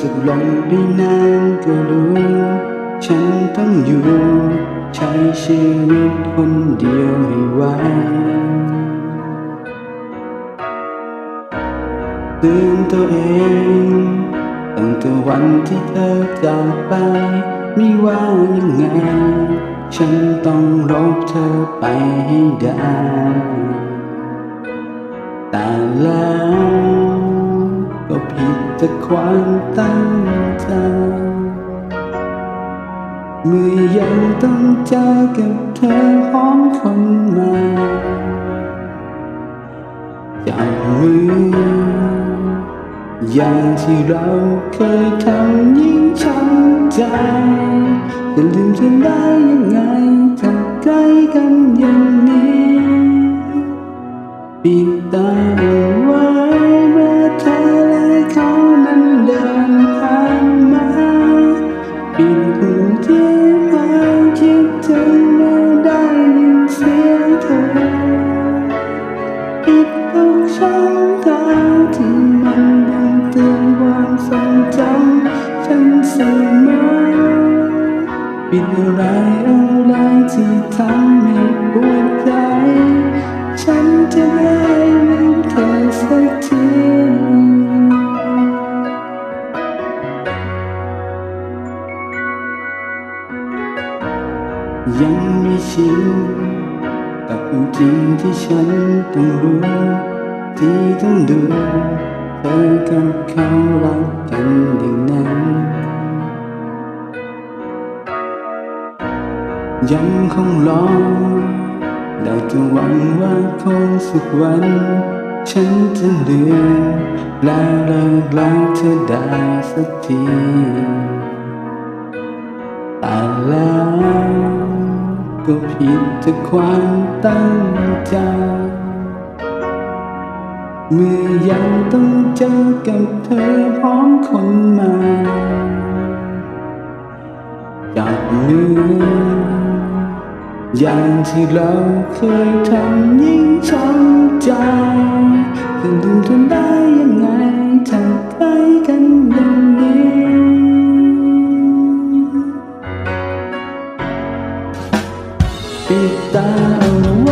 จะลงได้นานก็รู้ ฉันต้องอยู่ใช้ชีวิตคนเดียวให้ไหวเตือนตัวเองตั้งแต่วันที่เธอจากไปไม่ว่ายังไง ฉันต้องรบเธอไปให้ได้แต่แล้ว ผิดจากความตั้งใจ เมื่อยังต้องเจอกับเธอพร้อมคนใหม่จับมืออย่างที่เราเคยทำยิ่งช้ำใจจะลืมเธอได้ยังไงถ้าใกล้กันอย่างนี้ปิดตา ปิดอะไรอะไรที่ทำให้ปวดใจ ฉันจะได้ลืมเธอสักทียังไม่ชินกับความจริงที่ฉันต้องรู้ ที่ต้องดูเธอกับเขารักกันอย่างนั้น ยังคงรอได้แต่หวังว่าคงสักวัน ฉันจะลืมและเลิกรักเธอได้สักทีแต่แล้วก็ผิดจากความตั้งใจเมื่อยังต้องเจอกับเธอพร้อมคนใหม่จับมือ อย่างที่เราเคยทำยิ่งช้ำใจจะลืมเธอได้ยังไงถ้าใกล้กันอย่างนี้ปิดตาเอาไว้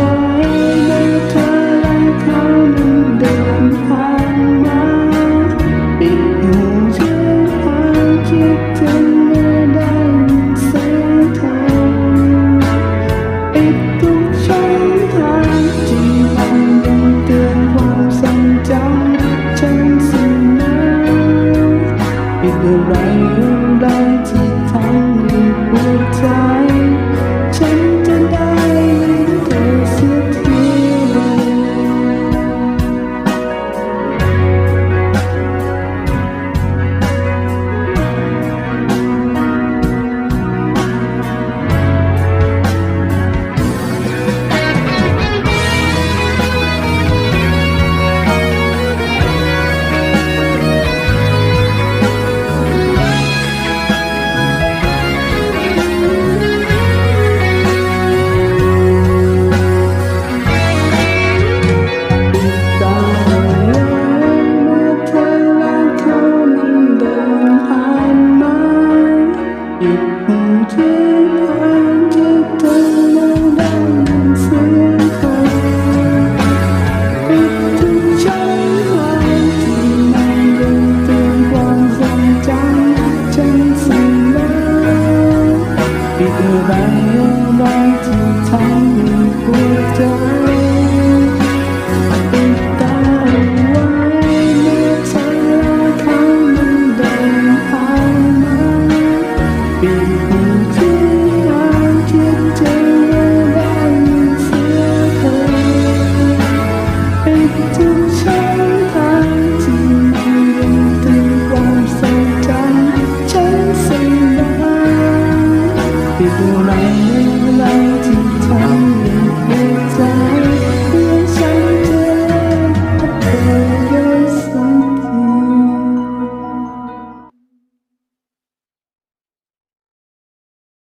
没有忘记唱你回家。